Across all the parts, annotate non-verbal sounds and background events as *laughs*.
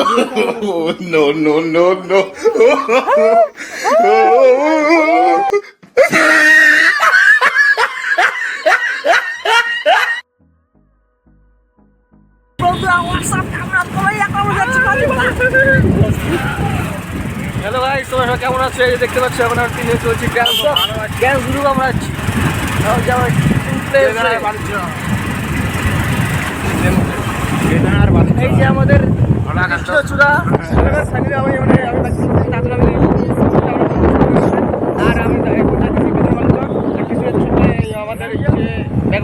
Oh, *laughs* no, no, no, no. Hello ভাই তোমরা সবাই কেমন আছো এই দেখতে পাচ্ছ এখন আর তিনে চলছি ড্যান্স ড্যান্স গ্রুপ আমরা আছে। এই যে আমাদের কৃষ্ণচূড়া আমি মানে আর আমি আমাদের ব্যাকগ্রাউন্ড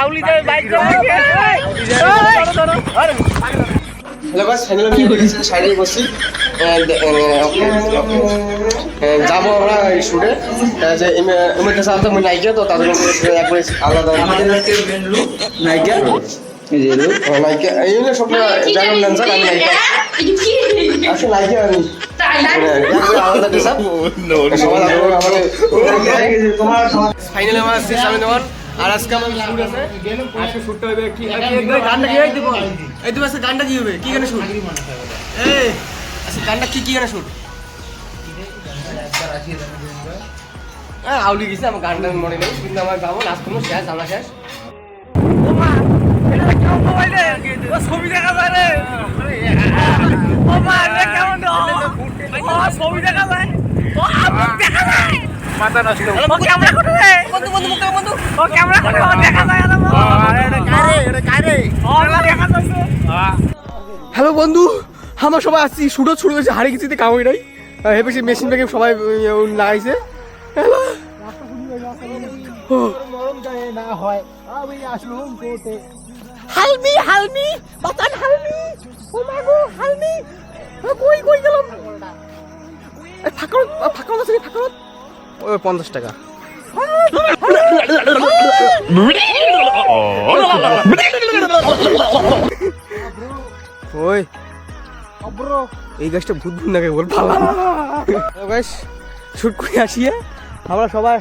আউলি যাবে বাইক আরে হ্যালো গাইস ফাইনালি আমি সাইডে বসছি। যাব আমরা এই শুটে যে এমএতে সাথে আমি নাইকা তো তাদের একবার আলাদা আমাদের নাইকা এই যে নাইকা এই হলো সব জানাম আমি নাইকা আসলে নাইকা আমি। ফাইনালি আমার আসছে সামনে দেওয়ান আর আজকে আমার শুট আছে? আজকে শুটটা হবে কি? গানটা কি? দিব। এই তুমি আজকে গানটা কি হবে? কি গানে শুট? এই আজকে গানটা কি কি গানে শুট? হ্যাঁ আউলি গেছে আমার গানটা মনে নেই কিন্তু আমার গাবো নাচ করব শেষ আমরা শেষ। ছবি দেখা যায় রে। ও মা কেমন ছবি দেখা যায়। ও দেখা যায়। মাথা নষ্ট। ক্যামেরা কোথায় বন্ধু বন্ধু মুখ বন্ধু। ও ক্যামেরা কোথায় দেখা যায় না এটা কারে এটা কারে? দেখা যাচ্ছে। হ্যালো বন্ধু। আমরা সবাই আসছি। শুটো শুরু হয়েছে হারিয়ে গেছি কামড়ি নাই। সেই মেশিন ব্যাগে সবাই লাগাইছে হ্যালো। হালমি হালমি বাতান হালমি। ও মা গো হালমি। কই কই গেলাম? ফাঁকা ফাঁকা আছে ফাঁকা ও পঞ্চাশ টাকা। এই গাছটা ভূত ভূত নাকি বল পালাম গাছ শুট করে আসিয়ে আমরা সবাই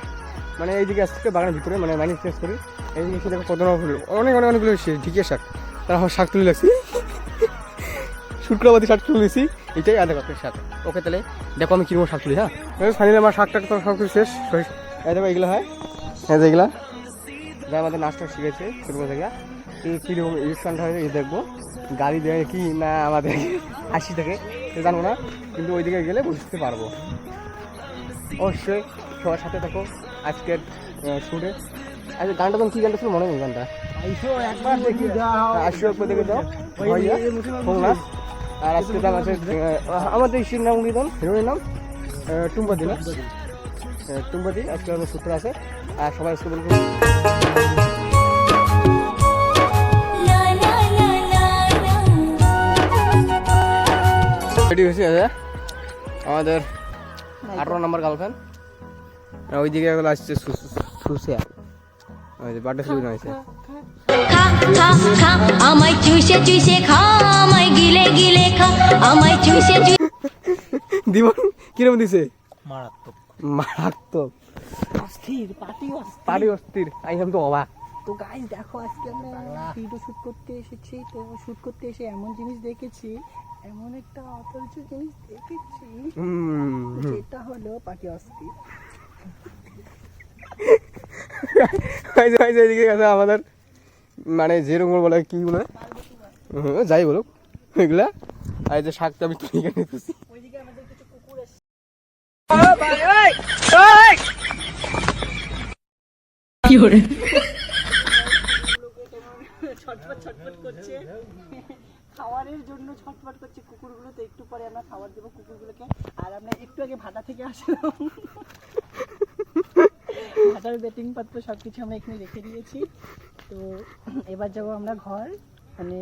মানে এই এইদিকে আসতে বাগানের ভিতরে মানে মাইনিং চেঞ্জ করি। এইদিকে দেখো কত অনেক অনেক, অনেকগুলো ঢিকে শাক। তারা শাক তুলে লাগছি শুক্রবাদী শাক তুলে নিয়েছি। এটাই আধা কাপের শাক। ওকে তাহলে দেখো আমি কীরকম শাক তুলি হ্যাঁ? ফাইনালি আমার শাকটা তো সব কিছু শেষ। এই দেখো এগুলো হয়। হ্যাঁ যে এগুলা। যা আমাদের নাচটা শিখেছে ছোটবেলা থেকে। এই কীরকম ইউজকানটা হয় এই দেখব। গাড়ি দেয় কি না আমাদের হাসি থাকে সে জানব না। কিন্তু ওইদিকে গেলে বুঝতে পারব। অবশ্যই সবার সাথে থাকো আজকের শুটে। আচ্ছা গানটা তখন কী গানটা ছিল? মনে নেই গানটা। একবার দেখি আসো একবার দেখে ফোন না আর আজকে দাম আছে আমাদের ইসির নাম দাম হিরোইনের নাম টুম্পাদি না আহ, টুম্পাদি আজকে আমার সূত্র আছে। আর সবাই আজকে বলব। রেডি হয়েছে আমাদের আঠারো নম্বর গার্লফ্রেন্ড ওইদিকে আসছে সুসে হয়েছে। আমায় চুষে চুষে খা আমায় গিলে গিলে খা। আমায় চুষে চুষে *laughs* দিবন কিরম দিছে? মারাত্মক। মারাত্মক। অস্থির আই তো অবাক তো গাইজ দেখো আজকে আমরা ভিডিও শুট করতে এসেছি তো শুট করতে এসে এমন জিনিস দেখেছি এমন একটা অপরিচ জিনিস দেখেছি হুম যেটা হলো পাখি অস্থির। আমাদের। মানে যেরকম বলে, কি বলে? যাই বলুক, এগুলা। আর যে শাকটা আমি তুলে নিতেছি ছটফট ছটফট করছে খাবারের জন্য ছটফট করছে। কুকুরগুলো তো একটু পরে আমরা খাবার দেবো কুকুরগুলোকে। আর আমরা একটু আগে ভাটা থেকে আসলাম। ভাটার বেটিং পত্র সব কিছু আমরা এখানে রেখে দিয়েছি। তো এবার যাব আমরা ঘর। মানে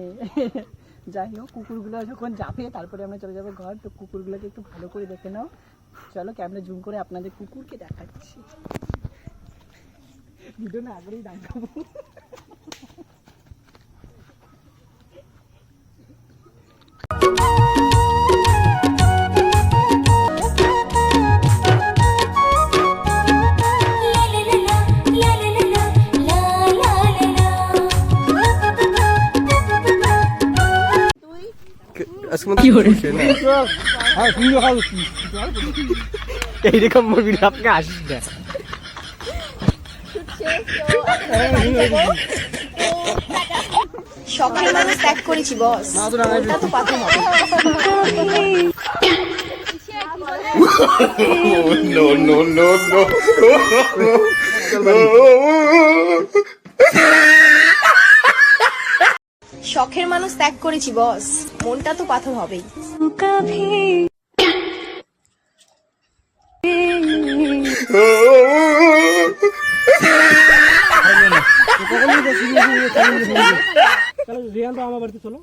*laughs* যাই হোক, কুকুরগুলো যখন যাবে, তারপরে আমরা চলে যাব ঘর। তো কুকুরগুলোকে একটু ভালো করে দেখে নাও। চলো ক্যামেরা জুম করে আপনাদের কুকুরকে দেখাচ্ছি। ভিডিও না আগেই দেখাবো এইরকম মুরগি আপনাকে আসিস না। মানুষ ত্যাগ করেছি বস। মনটা তো পাথর হবে। No, no, no, no. শখের মানুষ ত্যাগ করেছি বস। মনটা তো পাথর হবেই। *laughs* *laughs* রিয়ান তো আমার বাড়িতে চলো।